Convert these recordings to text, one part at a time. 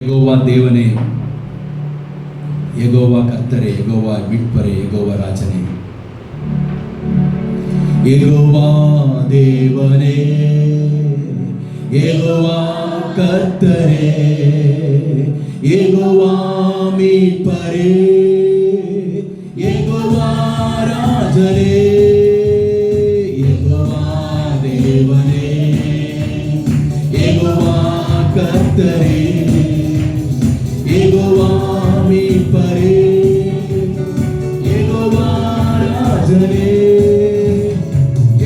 யெகோவா தேவனே யெகோவா கர்த்தரே யெகோவா மீட்பரே யெகோவா ராஜனே யெகோவா தேவனே யெகோவா கர்த்தரே யெகோவா மீட்பரே யெகோவா ராஜனே யெகோவா தேவனே யெகோவா கர்த்தரே யெகோவா மீட்பரே யெகோவா ராஜனே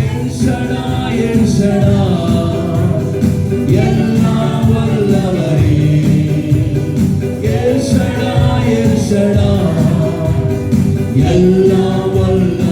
என் ஷடாய் எல்லாம் வல்லவரே என் ஷடாய் எல்லாம் வல்ல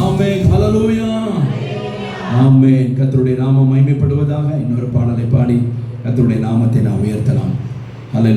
ஆமென். ஹalleluya. நாமம் மகிமைப்படுவதாக. இன்னொரு பாடலை பாடி கர்த்தருடைய நாமத்தை நாம் உயர்த்தலாம். அல்ல